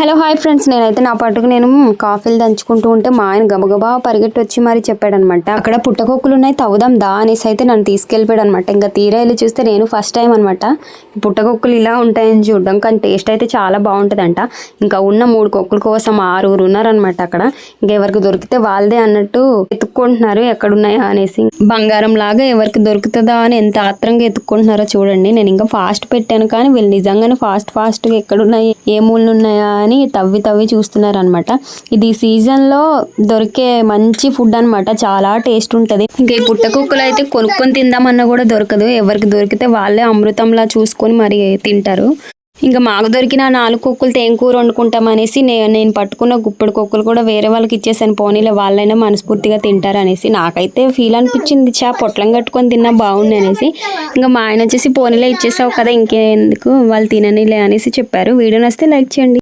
Hello hi friends. నేనైతే నా పాటుకు నేను కాఫీలు దంచుకుంటూ ఉంటే మా ఆయన గబగబా పరిగెట్టి వచ్చి మరి చెప్పాడనమాట. అక్కడ పుట్టకొక్కులు ఉన్నాయి తవ్వుదాం దా అనేసి అయితే నన్ను తీసుకెళ్ళిపోయాడు అనమాట ఇంకా తీరా వెళ్ళి చూస్తే నేను ఫస్ట్ టైం అనమాట. పుట్టకొక్కులు ఇలా ఉంటాయని చూడడం కానీ టేస్ట్ అయితే చాలా బాగుంటుందంట. ఇంకా ఉన్న మూడు కొక్కుల కోసం ఆరుగురు ఉన్నారనమాట అక్కడ. ఇంకా ఎవరికి దొరికితే వాళ్ళదే అన్నట్టు ఎత్తుక్కుంటున్నారు ఎక్కడున్నాయా అనేసి. బంగారం లాగా ఎవరికి దొరుకుతుందా అని ఎంత ఆత్రంగా ఎత్తుక్కుంటున్నారో చూడండి. నేను ఇంకా ఫాస్ట్ పెట్టాను కానీ వీళ్ళు నిజంగానే ఫాస్ట్ ఫాస్ట్గా ఎక్కడున్నాయి ఏ మూలలు ఉన్నాయా అని తవ్వి తవ్వి చూస్తున్నారనమాట ఇది సీజన్లో దొరికే మంచి ఫుడ్ అన్నమాట. చాలా టేస్ట్ ఉంటది. ఇంకా ఈ పుట్టకుక్కలు అయితే కొనుక్కొని తిందామన్నా కూడా దొరకదు. ఎవరికి దొరికితే వాళ్ళే అమృతంలా చూసుకొని మరి తింటారు. ఇంకా మాకు దొరికిన నాలుగు కుక్కలు తేంకూర వండుకుంటాం అనేసి నే- నేను పట్టుకున్న గుప్పడి కుక్కలు కూడా వేరే వాళ్ళకి ఇచ్చేసాను. పోనీలే వాళ్ళైనా మనస్ఫూర్తిగా తింటారు అనేసి నాకైతే ఫీల్ అనిపించింది. చా పొట్లం కట్టుకొని తిన్నా బాగుంది అనేసి. ఇంకా మా ఆయన వచ్చేసి పోనీలే ఇచ్చేసావు కదా ఇంకెందుకు? వాళ్ళు తిననిలే అనేసి చెప్పారు. వీడియో నచ్చితే లైక్ చేయండి.